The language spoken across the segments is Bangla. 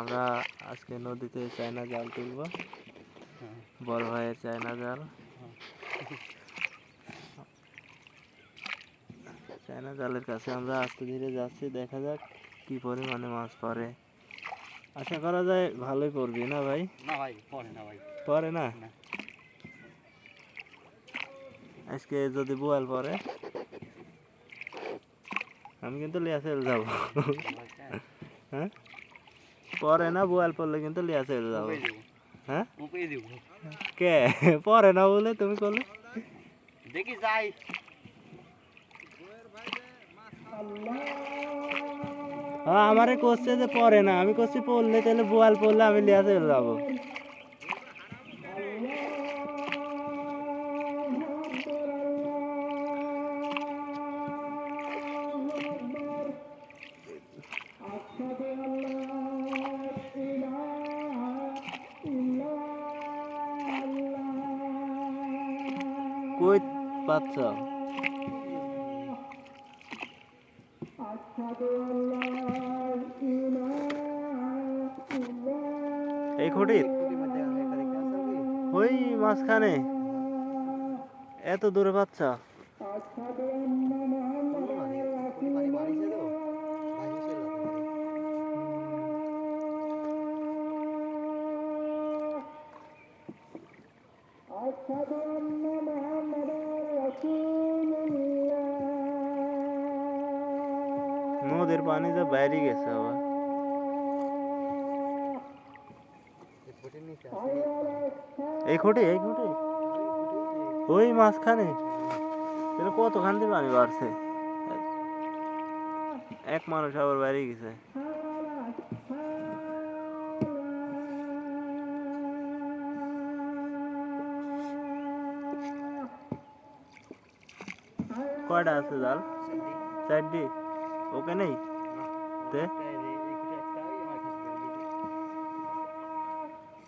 আমরা আজকে নদীতে চায়না জাল তুলব। বড় ভাইয়ের চায়না জাল। চায়না জালের কাছে আমরা আস্তে ধীরে যাচ্ছি দেখা যাক কি পরিমাণে মাছ পড়ে। আশা করা যায় ভালোই পড়বি না ভাই? না ভাই পড়ে না ভাই। পরে না। আজকে যদি বোয়াল পরে আমি কিন্তু লিয়া চলে যাব হ্যাঁ? পরে না বোয়াল পড়লে কিন্তু লিয়া চলে যাব। হ্যাঁ? কে? পরে না বলে তুমি করলে? দেখি যাই। আমারে করছে যে পরে না আমি করছি পড়লে তাহলে বোয়াল পড়লে আমি লিয়া চলে যাব। কই পাচ্ছ? এই খুঁটির? ওই মাঝখানে। এত দূরে নদীর পানি তো বাইরে গেছে আবার। এই খুঁটি এই খুঁটি। ওই মাঝখানে। তাহলে কতখান দিয়ে পানি বাড়ছে? এক মানুষ আবার বাইরে গেছে। কয়টা আছে জাল চারটি ওকে নেই তে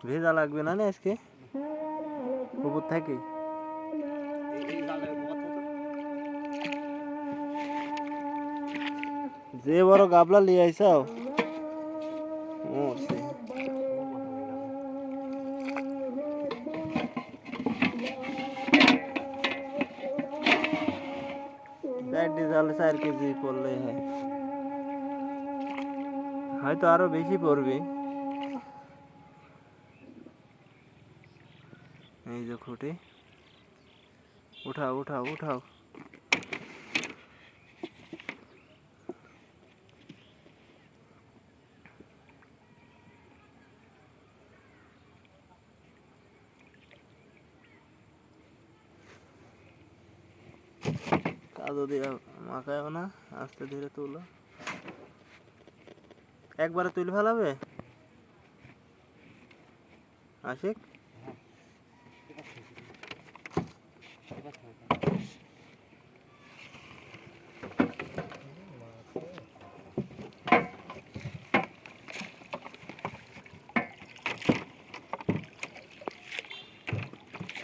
ভেজা লাগবে না না আজকে উপর থেকে যে বড় গাবলা লিয়ে আইসাও মরছে চারটি জালে চার কেজি পড়লে হয় হয়তো আরও বেশি পড়বে এই যে খুঁটি উঠাও উঠাও উঠাও কাদো দিয়ে মাখায়ও না, আস্তে ধীরে তুলো। একবারে তুলে ফেলাবে? আশিক?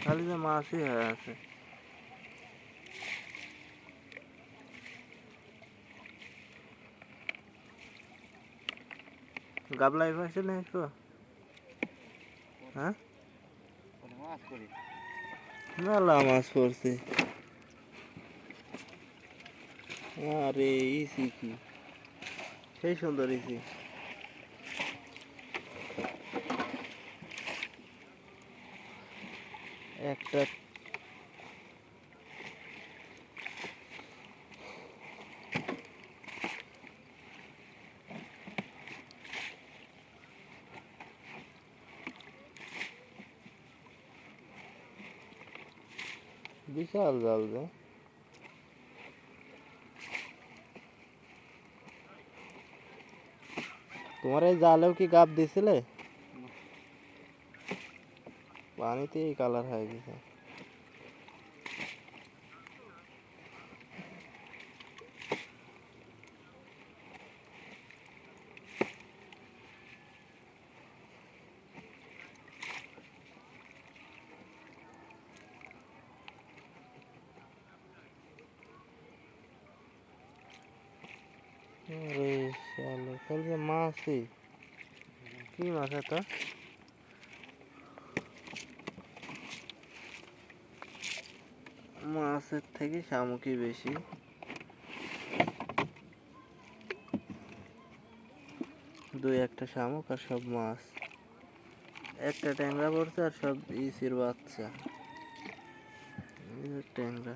খালি যে মাছই হয়ে আছে। গাবলাই পাশে না একটু? হ্যাঁ? মেলা মাছ পড়ছে। আরে, ইসি কি? সেই সুন্দর ইসি। একটা বিশাল জাল যে তোমার এই জালেও কি গাপ দিছিলে? পানিতে এই কালার হয়ে গেছে। আরে শালা খালি যে মাছই কি মাছ এটা? মাছের থেকে শামুকি বেশি। দুই একটা শামুক আর সব মাছ। একটা ট্যাংরা পড়ছে আর সব ইসির বাচ্চা। ট্যাংরা।